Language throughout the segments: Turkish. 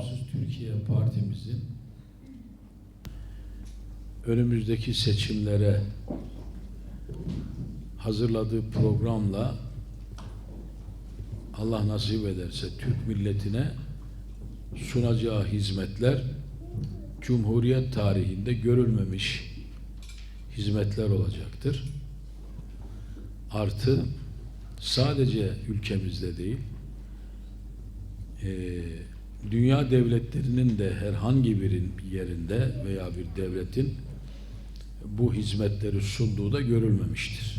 Bağımsız Türkiye Partimizin önümüzdeki seçimlere hazırladığı programla Allah nasip ederse Türk milletine sunacağı hizmetler Cumhuriyet tarihinde görülmemiş hizmetler olacaktır. Artı sadece ülkemizde değil, eee, dünya devletlerinin de herhangi bir yerinde veya bir devletin bu hizmetleri sunduğu da görülmemiştir.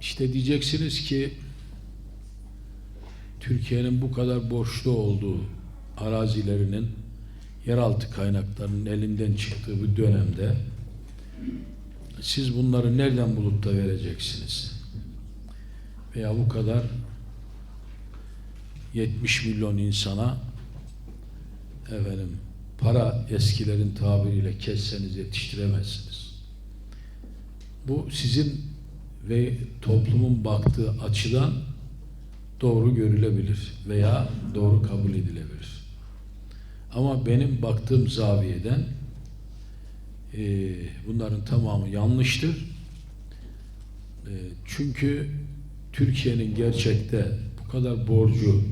İşte diyeceksiniz ki Türkiye'nin bu kadar borçlu olduğu arazilerinin yeraltı kaynaklarının elinden çıktığı bir dönemde siz bunları nereden bulup da vereceksiniz? Veya bu kadar 70 milyon insana efendim para eskilerin tabiriyle kesseniz yetiştiremezsiniz. Bu sizin ve toplumun baktığı açıdan doğru görülebilir veya doğru kabul edilebilir. Ama benim baktığım zaviyeden e, bunların tamamı yanlıştır. E, çünkü Türkiye'nin gerçekte bu kadar borcu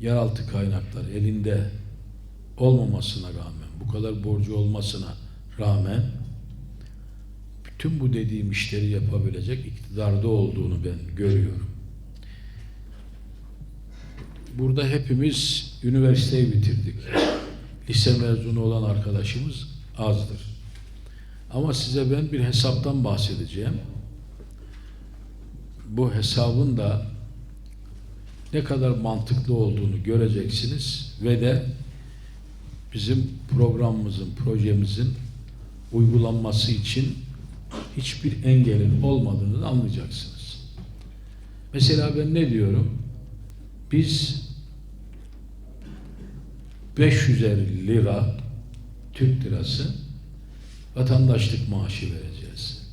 yeraltı kaynaklar elinde olmamasına rağmen, bu kadar borcu olmasına rağmen bütün bu dediğim işleri yapabilecek iktidarda olduğunu ben görüyorum. Burada hepimiz üniversiteyi bitirdik. Lise mezunu olan arkadaşımız azdır. Ama size ben bir hesaptan bahsedeceğim. Bu hesabın da ne kadar mantıklı olduğunu göreceksiniz ve de bizim programımızın, projemizin uygulanması için hiçbir engelin olmadığını anlayacaksınız. Mesela ben ne diyorum? Biz 550 lira Türk lirası vatandaşlık maaşı vereceğiz.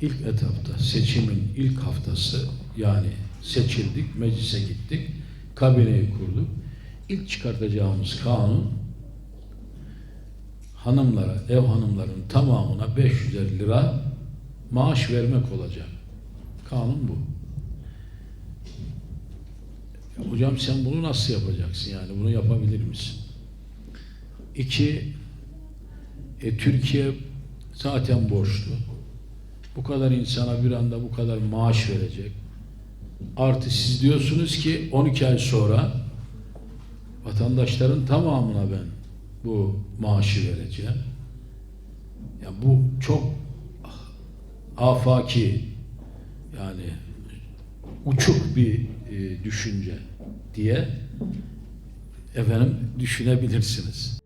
İlk etapta seçimin ilk haftası yani seçildik, meclise gittik, kabineyi kurduk. İlk çıkartacağımız kanun hanımlara, ev hanımların tamamına 550 lira maaş vermek olacak. Kanun bu. Ya hocam sen bunu nasıl yapacaksın yani? Bunu yapabilir misin? İki, e, Türkiye zaten borçlu. Bu kadar insana bir anda bu kadar maaş verecek. Artı siz diyorsunuz ki 12 ay sonra vatandaşların tamamına ben bu maaşı vereceğim. Ya bu çok afaki yani uçuk bir e, düşünce diye efendim düşünebilirsiniz.